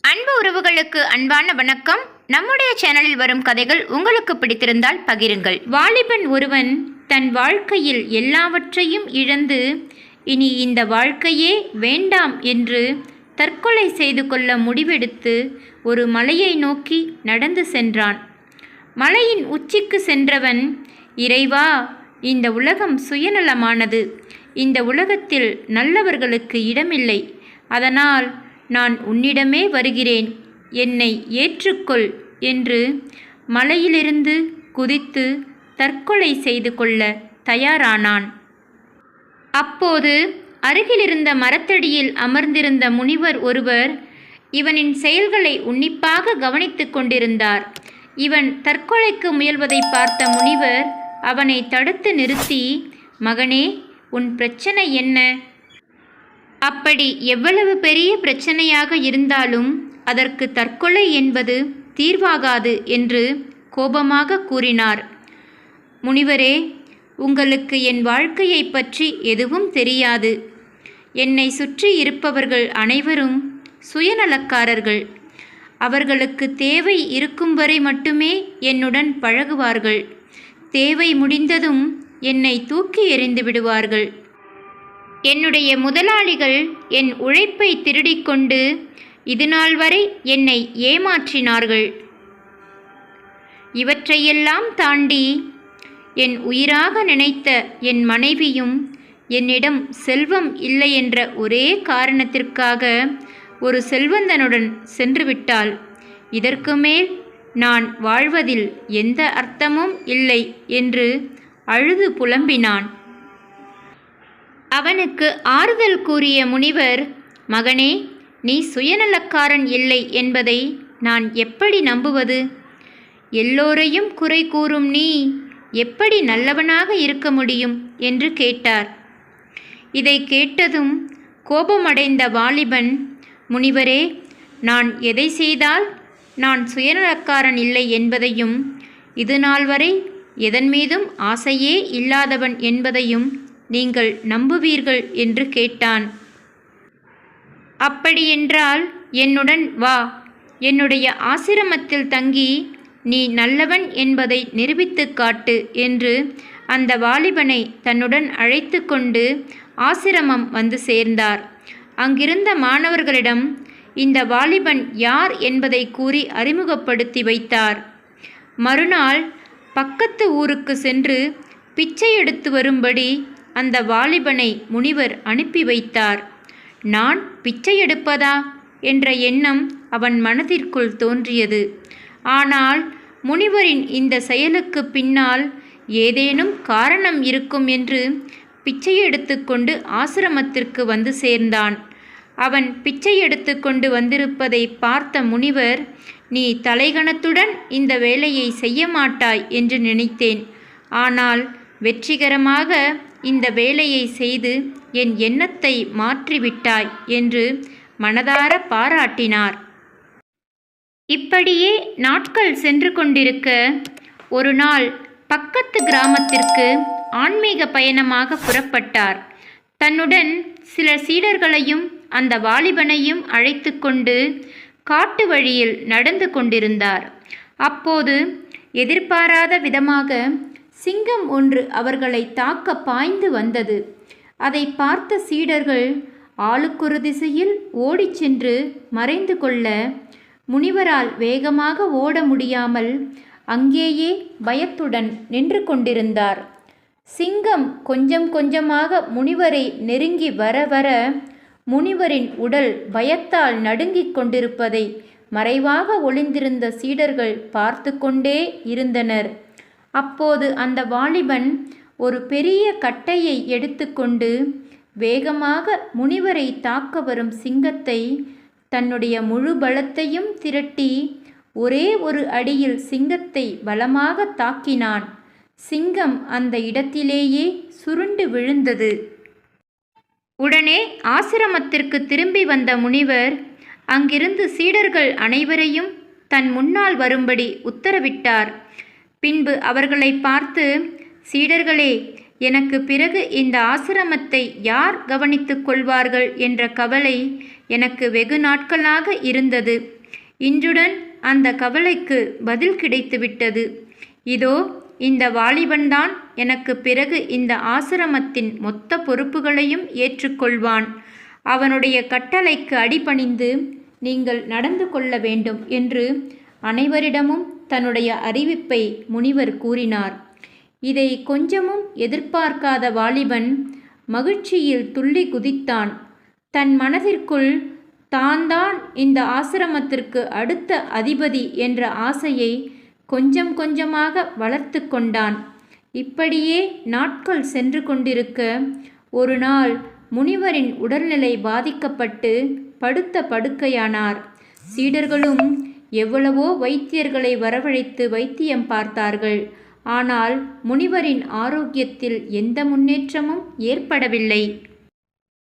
அன்பு உறவுகளுக்கு அன்பான வணக்கம். நம்முடைய சேனலில் வரும் கதைகள் உங்களுக்கு பிடித்திருந்தால் பகிருங்கள். வாலிபன் ஒருவன் தன் வாழ்க்கையில் எல்லாவற்றையும் இழந்து இனி இந்த வாழ்க்கையே வேண்டாம் என்று தற்கொலை செய்து கொள்ள முடிவெடுத்து ஒரு மலையை நோக்கி நடந்து சென்றான். மலையின் உச்சிக்கு சென்றவன் இறைவா இந்த உலகம் சுயநலமானது. இந்த உலகத்தில் நல்லவர்களுக்கு இடமில்லை. அதனால் நான் உன்னிடமே வருகிறேன். என்னை ஏற்றுக்கொள் என்று மலையிலிருந்து குதித்து தற்கொலை செய்து கொள்ள தயாரானான். அப்போது அருகிலிருந்த மரத்தடியில் அமர்ந்திருந்த முனிவர் ஒருவர் இவனின் செயல்களை உன்னிப்பாக கவனித்து கொண்டிருந்தார். இவன் தற்கொலைக்கு முயல்வதை பார்த்த முனிவர் அவனை தடுத்து நிறுத்தி மகனே உன் பிரச்சனை என்ன? அப்படி எவ்வளவு பெரிய பிரச்சனையாக இருந்தாலும் அதற்கு தற்கொலை என்பது தீர்வாகாது என்று கோபமாக கூறினார். முனிவரே உங்களுக்கு என் வாழ்க்கையைப் பற்றி எதுவும் தெரியாது. என்னை சுற்றி இருப்பவர்கள் அனைவரும் சுயநலக்காரர்கள். அவர்களுக்கு தேவை இருக்கும் வரை மட்டுமே என்னுடன் பழகுவார்கள். தேவை முடிந்ததும் என்னை தூக்கி எறிந்து விடுவார்கள். என்னுடைய முதலாளிகள் என் உழைப்பை திருடிக்கொண்டு இதுநாள் வரை என்னை ஏமாற்றினார்கள். இவற்றையெல்லாம் தாண்டி என் உயிராக நினைத்த என் மனைவியும் என்னிடம் செல்வம் இல்லை என்ற ஒரே காரணத்திற்காக ஒரு செல்வந்தனுடன் சென்றுவிட்டால் இதற்கு மேல் நான் வாழ்வதில் எந்த அர்த்தமும் இல்லை என்று அழுது புலம்பினான். அவனுக்கு ஆறுதல் கூறிய முனிவர் மகனே நீ சுயநலக்காரன் இல்லை என்பதை நான் எப்படி நம்புவது? எல்லோரையும் குறை கூறும் நீ எப்படி நல்லவனாக இருக்க முடியும்? என்று கேட்டார். இதை கேட்டதும் கோபமடைந்த வாலிபன் முனிவரே நான் எதை செய்தால் நான் சுயநலக்காரன் இல்லை என்பதையும் இது நாள் வரை எதன் மீதும் ஆசையே இல்லாதவன் என்பதையும் நீங்கள் நம்புவீர்கள் என்று கேட்டான். அப்படியென்றால் என்னுடன் வா. என்னுடைய ஆசிரமத்தில் தங்கி நீ நல்லவன் என்பதை நிரூபித்துக் காட்டு என்று அந்த வாலிபனை தன்னுடன் அழைத்து கொண்டு ஆசிரமம் வந்து சேர்ந்தார். அங்கிருந்த மாணவர்களிடம் இந்த வாலிபன் யார் என்பதை கூறி அறிமுகப்படுத்தி வைத்தார். மறுநாள் பக்கத்து ஊருக்கு சென்று பிச்சை எடுத்து வரும்படி அந்த வாலிபனை முனிவர் அனுப்பி வைத்தார். நான் பிச்சை எடுப்பதா? என்ற எண்ணம் அவன் மனதிற்குள் தோன்றியது. ஆனால் முனிவரின் இந்த செயலுக்கு பின்னால் ஏதேனும் காரணம் இருக்கும் என்று பிச்சை எடுத்துக்கொண்டு ஆசிரமத்திற்கு வந்து சேர்ந்தான். அவன் பிச்சை எடுத்துக்கொண்டு வந்திருப்பதை பார்த்த முனிவர் நீ தலைகணத்துடன் இந்த வேலையை செய்ய மாட்டாய் என்று நினைத்தேன். ஆனால் வெற்றிகரமாக இந்த வேலையை செய்து என் எண்ணத்தை மாற்றிவிட்டாய் என்று மனதார பாராட்டினார். இப்படியே நாட்கள் சென்று கொண்டிருக்க ஒரு நாள் பக்கத்து கிராமத்திற்கு ஆன்மீக பயணமாக புறப்பட்டார். தன்னுடன் சில சீடர்களையும் அந்த வாலிபனையும் அழைத்து கொண்டு காட்டு வழியில் நடந்து கொண்டிருந்தார். அப்போது எதிர்பாராத விதமாக சிங்கம் ஒன்று அவர்களை தாக்க பாய்ந்து வந்தது. அதை பார்த்த சீடர்கள் ஆளுக்கொரு திசையில் ஓடிச் சென்று மறைந்து கொள்ள முனிவரால் வேகமாக ஓட முடியாமல் அங்கேயே பயத்துடன் நின்று கொண்டிருந்தார். சிங்கம் கொஞ்சம் கொஞ்சமாக முனிவரை நெருங்கி வர வர முனிவரின் உடல் பயத்தால் நடுங்கிக் கொண்டிருப்பதை மறைவாக ஒளிந்திருந்த சீடர்கள் பார்த்து கொண்டே இருந்தனர். அப்போது அந்த வாலிபன் ஒரு பெரிய கட்டையை எடுத்துக்கொண்டு வேகமாக முனிவரை தாக்க வரும் சிங்கத்தை தன்னுடைய முழு பலத்தையும் திரட்டி ஒரே ஒரு அடியில் சிங்கத்தை பலமாக தாக்கினான். சிங்கம் அந்த இடத்திலேயே சுருண்டு விழுந்தது. உடனே ஆசிரமத்திற்கு திரும்பி வந்த முனிவர் அங்கிருந்து சீடர்கள் அனைவரையும் தன் முன்னால் வரும்படி உத்தரவிட்டார். பின்பு அவர்களை பார்த்து சீடர்களே எனக்கு பிறகு இந்த ஆசிரமத்தை யார் கவனித்துக் கொள்வார்கள்? என்ற கவலை எனக்கு வெகு நாட்களாக இருந்தது. இன்றுடன் அந்த கவலைக்கு பதில் கிடைத்துவிட்டது. இதோ இந்த வாலிபன்தான் எனக்கு பிறகு இந்த ஆசிரமத்தின் மொத்த பொறுப்புகளையும் ஏற்றுக்கொள்வான். அவனுடைய கட்டளைக்கு அடிபணிந்து நீங்கள் நடந்து கொள்ள வேண்டும் என்று அனைவரிடமும் தன்னுடைய அறிவிப்பை முனிவர் கூறினார். இதை கொஞ்சமும் எதிர்பார்க்காத வாலிபன் மகிழ்ச்சியில் துள்ளி குதித்தான். தன் மனதிற்குள் தான் தான் இந்த ஆசிரமத்திற்கு அடுத்த அதிபதி என்ற ஆசையை கொஞ்சம் கொஞ்சமாக வளர்த்து கொண்டான். இப்படியே நாட்கள் சென்று கொண்டிருக்க ஒரு நாள் முனிவரின் உடல்நிலை பாதிக்கப்பட்டு படுத்த படுக்கையானார். சீடர்களும் எவ்வளவோ வைத்தியர்களை வரவழைத்து வைத்தியம் பார்த்தார்கள். ஆனால் முனிவரின் ஆரோக்கியத்தில் எந்த முன்னேற்றமும் ஏற்படவில்லை.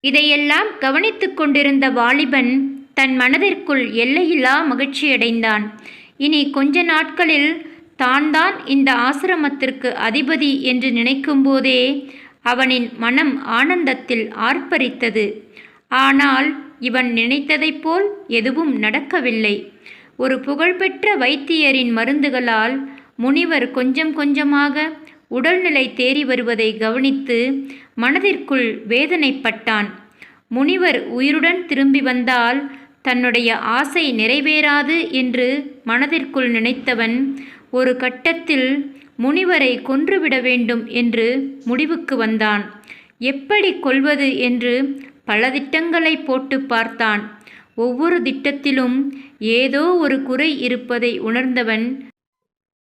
இதையெல்லாம் கவனித்துக் கொண்டிருந்த வாலிபன் தன் மனதிற்குள் எல்லையில்லா மகிழ்ச்சியடைந்தான். இனி கொஞ்ச நாட்களில் தான் தான் இந்த ஆசிரமத்திற்கு அதிபதி என்று நினைக்கும்போதே அவனின் மனம் ஆனந்தத்தில் ஆர்ப்பரித்தது. ஆனால் இவன் நினைத்ததைப் போல் எதுவும் நடக்கவில்லை. ஒரு புகழ்பெற்ற வைத்தியரின் மருந்துகளால் முனிவர் கொஞ்சம் கொஞ்சமாக உடல்நிலை தேறி வருவதை கவனித்து மனதிற்குள் வேதனைப்பட்டான். முனிவர் உயிருடன் திரும்பி வந்தால் தன்னுடைய ஆசை நிறைவேறாது என்று மனதிற்குள் நினைத்தவன் ஒரு கட்டத்தில் முனிவரை கொன்றுவிட வேண்டும் என்று முடிவுக்கு வந்தான். எப்படி கொள்வது என்று பல திட்டங்களை போட்டு பார்த்தான். ஒவ்வொரு திட்டத்திலும் ஏதோ ஒரு குறை இருப்பதை உணர்ந்தவன்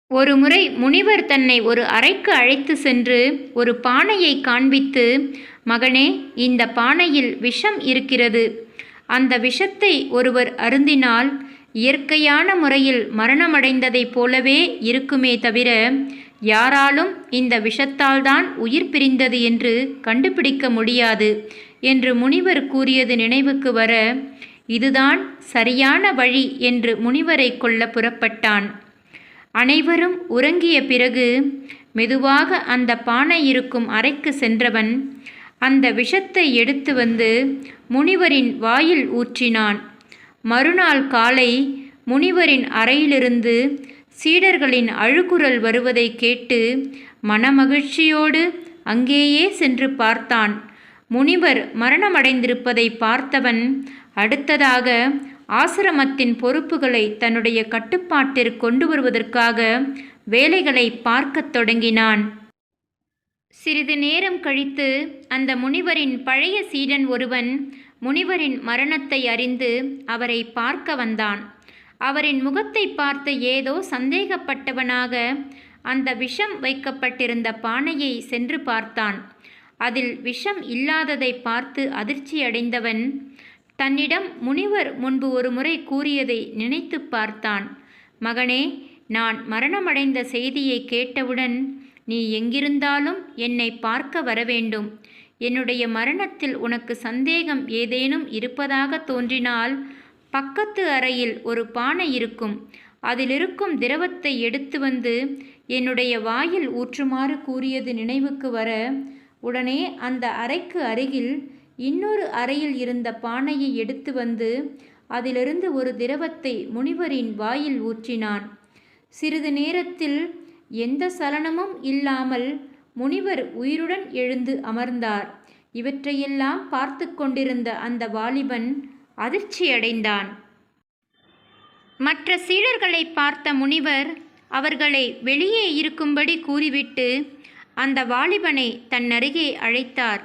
ஒருமுறை முனிவர் தன்னை ஒரு அறைக்கு அழைத்து சென்று ஒரு பானையை காண்பித்து மகனே இந்த பானையில் விஷம் இருக்கிறது. அந்த விஷத்தை ஒருவர் அருந்தினால் இயற்கையான முறையில் மரணமடைந்ததைப் போலவே இருக்குமே தவிர யாராலும் இந்த விஷத்தால்தான் உயிர் பிரிந்தது என்று கண்டுபிடிக்க முடியாது என்று முனிவர் கூறியது நினைவுக்கு வர இதுதான் சரியான வழி என்று முனிவரை கொள்ள புறப்பட்டான். அனைவரும் உறங்கிய பிறகு மெதுவாக அந்த பானை இருக்கும் அறைக்கு சென்றவன் அந்த விஷத்தை எடுத்து வந்து முனிவரின் வாயில் ஊற்றினான். மறுநாள் காலை முனிவரின் அறையிலிருந்து சீடர்களின் அழுகுரல் வருவதை கேட்டு மனமகிழ்ச்சியோடு அங்கேயே சென்று பார்த்தான். முனிவர் மரணமடைந்திருப்பதை பார்த்தவன் அடுத்ததாக ஆசிரமத்தின் பொறுப்புகளை தன்னுடைய கட்டுப்பாட்டிற்கு கொண்டு வருவதற்காக வேலைகளை பார்க்கத் தொடங்கினான். சிறிது நேரம் கழித்து அந்த முனிவரின் பழைய சீடன் ஒருவன் முனிவரின் மரணத்தை அறிந்து அவரை பார்க்க வந்தான். அவரின் முகத்தை பார்த்து ஏதோ சந்தேகப்பட்டவனாக அந்த விஷம் வைக்கப்பட்டிருந்த பானையை சென்று பார்த்தான். அதில் விஷம் இல்லாததை பார்த்து அதிர்ச்சியடைந்தவன் தன்னிடம் முனிவர் முன்பு ஒரு முறை கூறியதை நினைத்து பார்த்தான். மகனே நான் மரணமடைந்த செய்தியை கேட்டவுடன் நீ எங்கிருந்தாலும் என்னை பார்க்க வரவேண்டும். என்னுடைய மரணத்தில் உனக்கு சந்தேகம் ஏதேனும் இருப்பதாக தோன்றினால் பக்கத்து அறையில் ஒரு பானை இருக்கும். அதிலிருக்கும் திரவத்தை எடுத்து வந்து என்னுடைய வாயில் ஊற்றுமாறு கூறியது நினைவுக்கு வர உடனே அந்த அறைக்கு அருகில் இன்னொரு அறையில் இருந்த பானையை எடுத்து வந்து அதிலிருந்து ஒரு திரவத்தை முனிவரின் வாயில் ஊற்றினான். சிறிது நேரத்தில் எந்த சலனமும் இல்லாமல் முனிவர் உயிருடன் எழுந்து அமர்ந்தார். இவற்றையெல்லாம் பார்த்து கொண்டிருந்த அந்த வாலிபன் அதிர்ச்சியடைந்தான். மற்ற சீடர்களை பார்த்த முனிவர் அவர்களை வெளியே இருக்கும்படி கூறிவிட்டு அந்த வாலிபனை தன் அருகே அழைத்தார்.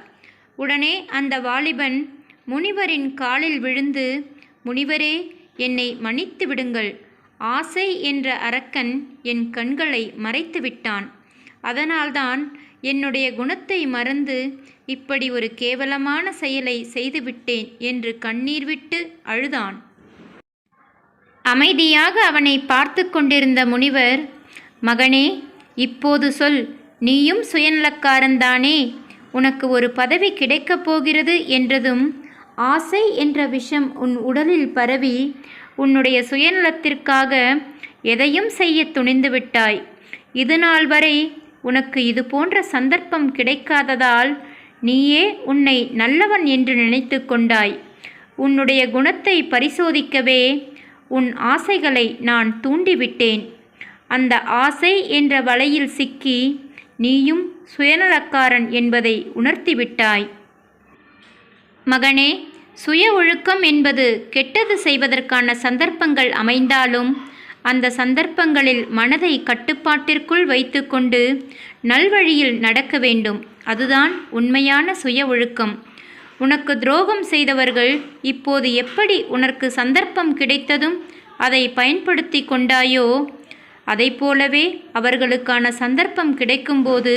உடனே அந்த வாலிபன் முனிவரின் காலில் விழுந்து முனிவரே என்னை மன்னித்து விடுங்கள். ஆசை என்ற அரக்கன் என் கண்களை மறைத்து விட்டான். அதனால்தான் என்னுடைய குணத்தை மறந்து இப்படி ஒரு கேவலமான செயலை செய்துவிட்டேன் என்று கண்ணீர் விட்டு அழுதான். அமைதியாக அவனை பார்த்து கொண்டிருந்த முனிவர் மகனே இப்போது சொல். நீயும் சுயநலக்காரன்தானே உனக்கு ஒரு பதவி கிடைக்கப் போகிறது என்றதும் ஆசை என்ற விஷம் உன் உடலில் பரவி உன்னுடைய சுயநலத்திற்காக எதையும் செய்ய துணிந்து விட்டாய். இது நாள் வரை உனக்கு இது போன்ற சந்தர்ப்பம் கிடைக்காததால் நீயே உன்னை நல்லவன் என்று நினைத்து கொண்டாய். உன்னுடைய குணத்தை பரிசோதிக்கவே உன் ஆசைகளை நான் தூண்டிவிட்டேன். அந்த ஆசை என்ற வலையில் சிக்கி நீயும் சுயநலக்காரன் என்பதை உணர்த்திவிட்டாய். மகனே சுய ஒழுக்கம் என்பது கெட்டது செய்வதற்கான சந்தர்ப்பங்கள் அமைந்தாலும் அந்த சந்தர்ப்பங்களில் மனதை கட்டுப்பாட்டிற்குள் வைத்துக்கொண்டு நல்வழியில் நடக்க வேண்டும். அதுதான் உண்மையான சுய ஒழுக்கம் உனக்கு துரோகம் செய்தவர்கள் இப்போது எப்படி உனக்கு சந்தர்ப்பம் கிடைத்ததும் அதை பயன்படுத்தி கொண்டாயோ அதைப்போலவே அவர்களுக்கான சந்தர்ப்பம் கிடைக்கும்போது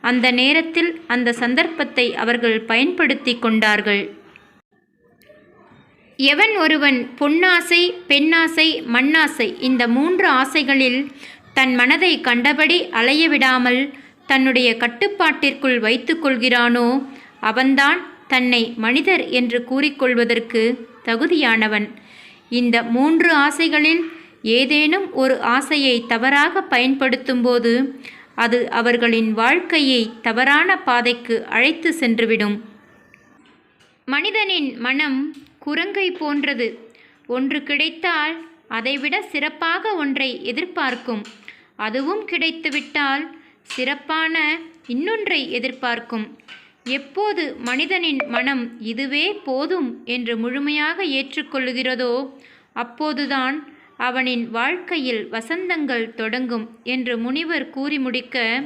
அந்த நேரத்தில் அந்த சந்தர்ப்பத்தை அவர்கள் பயன்படுத்தி கொண்டார்கள். எவன் ஒருவன் பொன்னாசை பெண்ணாசை மண்ணாசை இந்த மூன்று ஆசைகளில் தன் மனதை கண்டபடி அலைய விடாமல் தன்னுடைய கட்டுப்பாட்டிற்குள் வைத்து கொள்கிறானோ அவன்தான் தன்னை மனிதர் என்று கூறிக்கொள்வதற்கு தகுதியானவன். இந்த மூன்று ஆசைகளில் ஏதேனும் ஒரு ஆசையை தவறாக பயன்படுத்தும்போது அது அவர்களின் வாழ்க்கையை தவறான பாதைக்கு அழைத்து சென்றுவிடும். மனிதனின் மனம் குரங்கை போன்றது. ஒன்று கிடைத்தால் அதைவிட சிறப்பாக ஒன்றை எதிர்பார்க்கும். அதுவும் கிடைத்துவிட்டால் சிறப்பான இன்னொன்றை எதிர்பார்க்கும். எப்போது மனிதனின் மனம் இதுவே போதும் என்று முழுமையாக ஏற்றுக்கொள்ளுகிறதோ அப்போதுதான் அவனின் வாழ்க்கையில் வசந்தங்கள் தொடங்கும் என்று முனிவர் கூறி முடிக்க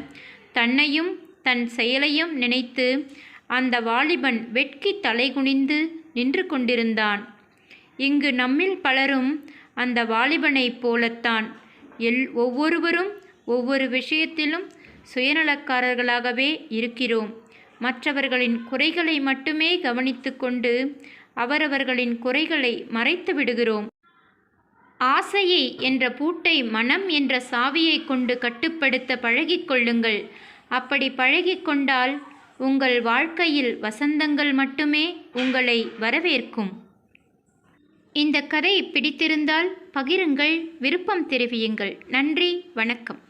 தன்னையும் தன் செயலையும் நினைத்து அந்த வாலிபன் வெட்கி தலைகுனிந்து நின்று கொண்டிருந்தான். இங்கு நம்மில் பலரும் அந்த வாலிபனைப் போலத்தான். எல் ஒவ்வொருவரும் ஒவ்வொரு விஷயத்திலும் சுயநலக்காரர்களாகவே இருக்கிறோம். மற்றவர்களின் குறைகளை மட்டுமே கவனித்து கொண்டு அவரவர்களின் குறைகளை மறைத்து விடுகிறோம். ஆசையை என்ற பூட்டை மனம் என்ற சாவியை கொண்டு கட்டுப்படுத்த பழகிக்கொள்ளுங்கள் அப்படி பழகிக்கொண்டால் உங்கள் வாழ்க்கையில் வசந்தங்கள் மட்டுமே உங்களை வரவேற்கும். இந்த கதை பிடித்திருந்தால் பகிருங்கள் விருப்பம் தெரிவியுங்கள். நன்றி வணக்கம்.